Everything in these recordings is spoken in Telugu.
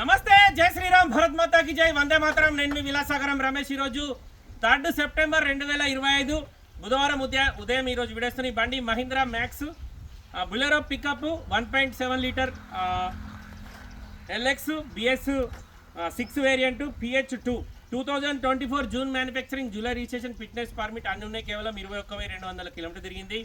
నమస్తే జై శ్రీరామ్ భరత్ మాతాకి జై. వందే మాతరం నేను మీ విలాసాగరం రమేష్ ఈరోజు థర్డ్ సెప్టెంబర్ రెండు వేల ఇరవై ఐదు బుధవారం ఉదయం ఉదయం ఈరోజు విడేస్తున్న ఈ బండి Mahindra Max Bolero pickup one point seven litre LX BS six variant PH two. Two thousand twenty four June manufacturing July registration fitness permit అన్ని ఉన్నాయి కేవలం ఇరవై ఒక్క వెయ్యి రెండు వందల కిలోమీటర్ తిరిగింది.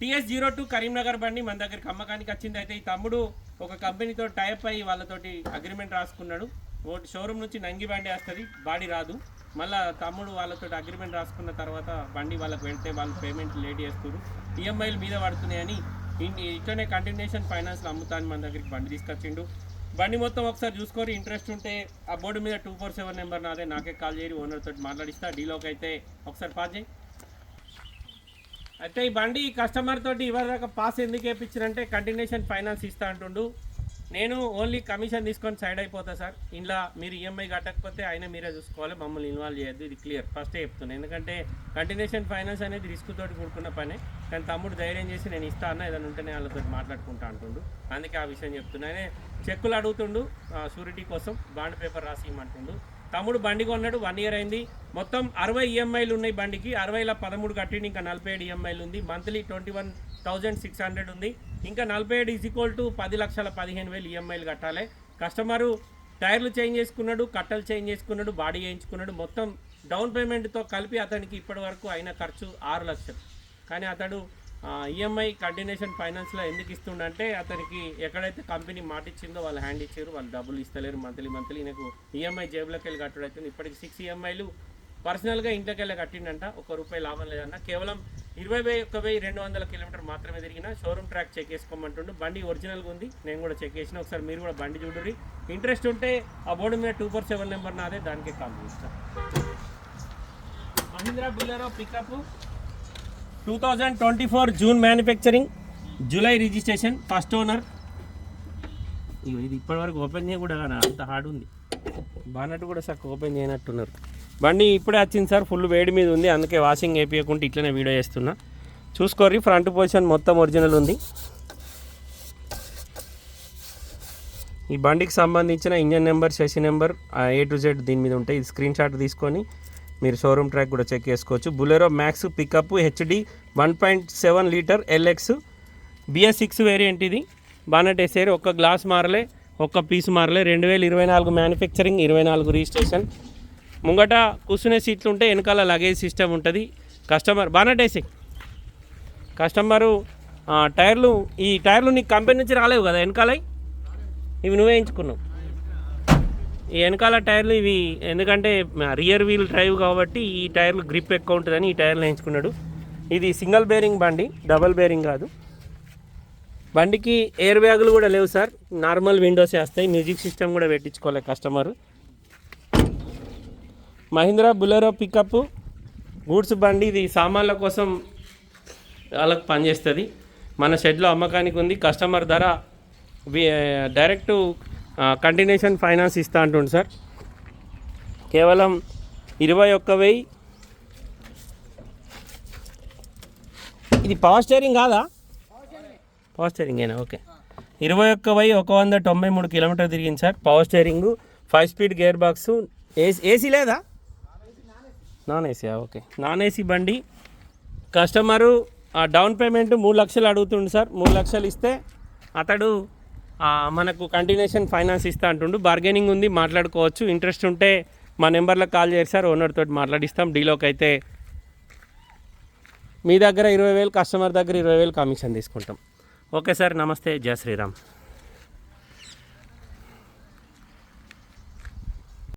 టీఎస్ జీరో టూ కరీంనగర్ బండి మన దగ్గరికి అమ్మకానికి వచ్చింది. అయితే ఈ తమ్ముడు ఒక కంపెనీతో టైప్ అయ్యి వాళ్ళతోటి అగ్రిమెంట్ రాసుకున్నాడు. ఒకటి షోరూమ్ నుంచి నంగి బండి వస్తుంది. బాడీ రాదు. మళ్ళీ తమ్ముడు వాళ్ళతో అగ్రిమెంట్ రాసుకున్న తర్వాత బండి వాళ్ళకి వెళ్తే వాళ్ళు పేమెంట్ లేట్ చేస్తారు ఈఎంఐలు మీద పడుతున్నాయని ఇన్- ఇట్లనే కంటిన్యూషన్ ఫైనాన్స్లో అమ్ముతాను మన దగ్గరికి బండి తీసుకొచ్చిండు. బండి మొత్తం ఒకసారి చూసుకొని ఇంట్రెస్ట్ ఉంటే ఆ బోర్డు మీద టూ ఫోర్ సెవెన్ నెంబర్ నాదే. నాకే కాల్ చేయరు. ఓనర్ తోటి మాట్లాడిస్తా. డీలోకి అయితే ఒకసారి పాస్ చేయి. అయితే ఈ బండి కస్టమర్ తోటి ఇవ్వదాకా పాస్ ఎందుకు వేయించారంటే కంటిన్యూషన్ ఫైనాన్స్ ఇస్తా అంటుండు. నేను ఓన్లీ కమిషన్ తీసుకొని సైడ్ అయిపోతా సార్. ఇంట్లో మీరు ఈఎంఐ కట్టకపోతే ఆయన మీరే చూసుకోవాలి మమ్మల్ని ఇన్వాల్వ్ చేయొద్దు ఇది క్లియర్ ఫస్టే చెప్తున్నాను ఎందుకంటే కంటిన్యూషన్ ఫైనాన్స్ అనేది రిస్క్ తోటి కూడుకున్న పనే. కానీ తమ్ముడు ధైర్యం చేసి నేను ఇస్తా అన్న ఏదైనా ఉంటే నేను వాళ్ళతో మాట్లాడుకుంటా అంటుండు. అందుకే ఆ విషయం చెప్తున్నా. చెక్కులు అడుగుతుండు షూరిటీ కోసం బాండ్ పేపర్ రాసి ఇమ్మంటుండు తమ్ముడు బండి కొన్నాడు వన్ ఇయర్ అయింది. మొత్తం అరవై ఈఎంఐలు ఉన్నాయి బండికి. అరవైలో పదమూడు కట్టిండి ఇంకా నలభై ఏడు ఈఎంఐలు ఉంది. Monthly twenty one thousand six hundred ఉంది. ఇంకా నలభై ఏడు ఈజ్ ఈక్వల్ టు పది లక్షల పదిహేను వేలు ఈఎంఐలు కట్టాలి. కస్టమరు టైర్లు చేంజ్ చేసుకున్నాడు కట్టలు చేంజ్ చేసుకున్నాడు బాడీ చేయించుకున్నాడు. మొత్తం డౌన్ పేమెంట్తో కలిపి అతనికి ఇప్పటి వరకు అయిన ఖర్చు ఆరు లక్షలు. కానీ అతడు ఈఎంఐ కంటిన్యూషన్ ఫైనాన్స్లో ఎందుకు ఇస్తుండంటే అతనికి ఎక్కడైతే కంపెనీ మాట ఇచ్చిందో వాళ్ళు హ్యాండ్ ఇచ్చారు వాళ్ళు డబ్బులు ఇస్తలేరు మంత్లీ మంత్లీ నాకు ఈఎంఐ జేబులోకి వెళ్ళి కట్టడం అవుతుంది ఇప్పటికి సిక్స్ ఈఎంఐలు పర్సనల్గా ఇంట్లోకి వెళ్ళి కట్టిండంట. ఒక రూపాయి లాభం లేదన్న. కేవలం ఇరవై వెయ్యి ఒక వెయ్యి రెండు వందల కిలోమీటర్ మాత్రమే తిరిగిన షోరూమ్ ట్రాక్ చెక్ చేసుకోమంటుండు. బండి ఒరిజినల్గా ఉంది. నేను కూడా చెక్ చేసిన. ఒకసారి మీరు కూడా బండి చూడరి ఇంట్రెస్ట్ ఉంటే ఆ బోర్డు మీద టూ ఫోర్ సెవెన్ నెంబర్ నాదే. దానికి కాల్ చేస్తాను Mahindra Bolero pickup two thousand twenty four June manufacturing July registration first owner. ఇది ఇప్పటివరకు ఓపెన్ చేయ కూడా అంత హార్డ్ ఉంది. బానట్ కూడా సార్ ఓపెన్ చేయనట్టున్నారు. బండి ఇప్పుడే వచ్చింది సార్ ఫుల్ వేడి మీద ఉంది అందుకే వాషింగ్ వేపించకుండా ఇట్లనే వీడియో చేస్తున్నా. చూసుకోర్రి ఫ్రంట్ పొజిషన్ మొత్తం ఒరిజినల్ ఉంది. ఈ బండికి సంబంధించిన engine number chassis number A to Z దీని మీద ఉంటాయి ఇది స్క్రీన్ షాట్ తీసుకొని మీరు షోరూమ్ ట్రాక్ కూడా చెక్ చేసుకోవచ్చు. Bolero Max pickup HD one point seven litre LX BS six variant ఇది. బానెట్ వేసారు ఒక్క గ్లాస్ మారలే ఒక్క పీస్ మారలే. రెండు వేల ఇరవై నాలుగు మ్యానుఫ్యాక్చరింగ్ ఇరవై నాలుగు రిజిస్ట్రేషన్ ముంగట కూర్చునే సీట్లు ఉంటే వెనకాల లగేజ్ సిస్టమ్ ఉంటుంది. కస్టమర్ బానెట్ వేసి కస్టమరు టైర్లు ఈ టైర్లు నీకు కంపెనీ నుంచి రాలేవు కదా వెనకాలై? ఇవి నువ్వే ఎంచుకున్నావు. ఈ వెనకాల టైర్లు ఇవి ఎందుకంటే రియర్ వీల్ డ్రైవ్ కాబట్టి ఈ టైర్లు గ్రిప్ ఎక్కువ ఉంటుందని ఈ టైర్లు ఎంచుకున్నాడు ఇది సింగిల్ బేరింగ్ బండి డబల్ బేరింగ్ కాదు. బండికి ఎయిర్ బ్యాగులు కూడా లేవు సార్. నార్మల్ విండోస్ వేస్తాయి. మ్యూజిక్ సిస్టమ్ కూడా పెట్టించుకోలే customer Mahindra Bolero pickup goods బండి ఇది సామాన్ల కోసం వాళ్ళకి పనిచేస్తుంది. మన షెడ్లో అమ్మకానికి ఉంది. కస్టమర్ ధర వి- డైరెక్ట్ కంటిన్యూషన్ ఫైనాన్స్ ఇస్తా అంటుండు సార్. కేవలం ఇరవై ఒక్క వెయ్యి. ఇది పవర్ స్టేరింగ్ కాదా? పవర్ స్టీరింగేనా ఓకే ఇరవై ఒక్క వెయ్యి ఒక వంద తొంభై మూడు కిలోమీటర్ తిరిగింది sir. Power steering five speed gear box AC AC లేదా? నాన్ ఏసీయా ఓకే నాన్ ఏసీ బండి. కస్టమరు డౌన్ పేమెంట్ మూడు లక్షలు అడుగుతుండు సార్. మూడు లక్షలు ఇస్తే అతడు మనకు కంటిన్యూషన్ ఫైనాన్స్ ఇస్తా అంటుండు. బార్గెనింగ్ ఉంది మాట్లాడుకోవచ్చు. ఇంట్రెస్ట్ ఉంటే మా నెంబర్లో కాల్ చేసి సార్. ఓనర్ తోటి మాట్లాడిస్తాం. డీలోకి అయితే మీ దగ్గర ఇరవై వేలు కస్టమర్ దగ్గర ఇరవై వేలు కమిషన్ తీసుకుంటాం. Okay sir. నమస్తే. జయ శ్రీరామ్.